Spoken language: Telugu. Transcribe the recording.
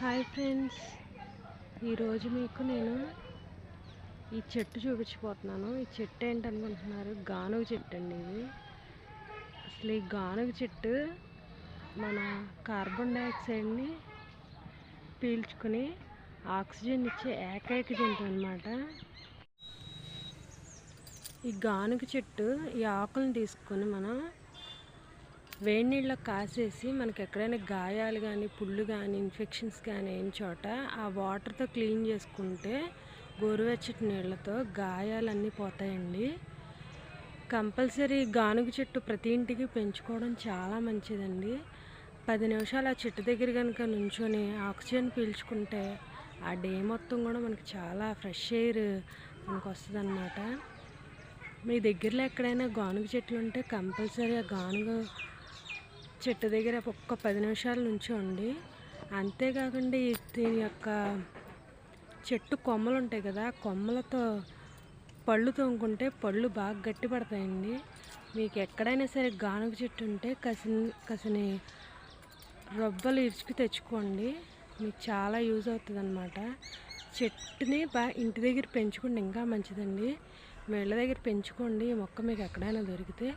Hi friends. ఈరోజు మీకు నేను ఈ చెట్టు చూపించిపోతున్నాను ఈ చెట్టు ఏంటనుకుంటున్నారు? గానుగ చెట్టు అండి ఇది. అసలు ఈ గానుగ చెట్టు మన కార్బన్ డైఆక్సైడ్ని పీల్చుకుని ఆక్సిజన్ ఇచ్చే ఏకైక జంతు అనమాట ఈ గానుగ చెట్టు ఈ ఆకులను తీసుకొని మనం వేడి నీళ్ళలో కాసేసి మనకి ఎక్కడైనా గాయాలు కానీ పుళ్ళు కానీ ఇన్ఫెక్షన్స్ కానీ అయిన చోట ఆ వాటర్తో క్లీన్ చేసుకుంటే గోరువెచ్చటి నీళ్ళతో గాయాలన్నీ పోతాయండి. కంపల్సరీ గానుగ చెట్టు ప్రతి ఇంటికి పెంచుకోవడం చాలా మంచిదండి. పది నిమిషాలు ఆ చెట్టు దగ్గర కనుక నుంచొని ఆక్సిజన్ పీల్చుకుంటే ఆ డే మొత్తం కూడా మనకి చాలా ఫ్రెష్ ఎయిర్ మనకు వస్తుంది మీ దగ్గరలో ఎక్కడైనా గానుగ చెట్లు ఉంటే కంపల్సరీ ఆ గానుగ చెట్టు దగ్గర ఒక్క పది నిమిషాల నుంచి ఉండి అంతేకాకుండా దీని యొక్క చెట్టు కొమ్మలు ఉంటాయి కదా కొమ్మలతో పళ్ళు తోముకుంటే పళ్ళు బాగా గట్టి పడతాయండి. మీకు ఎక్కడైనా సరే గానుగ చెట్టు ఉంటే కసిని కసిని రొబ్బలు ఇరుచుకు తెచ్చుకోండి. మీకు చాలా యూజ్ అవుతుంది అనమాట చెట్టుని బాగా ఇంటి దగ్గర పెంచుకుంటే ఇంకా మంచిదండి. మెళ్ళ దగ్గర పెంచుకోండి ఈ మొక్క మీకు ఎక్కడైనా దొరికితే.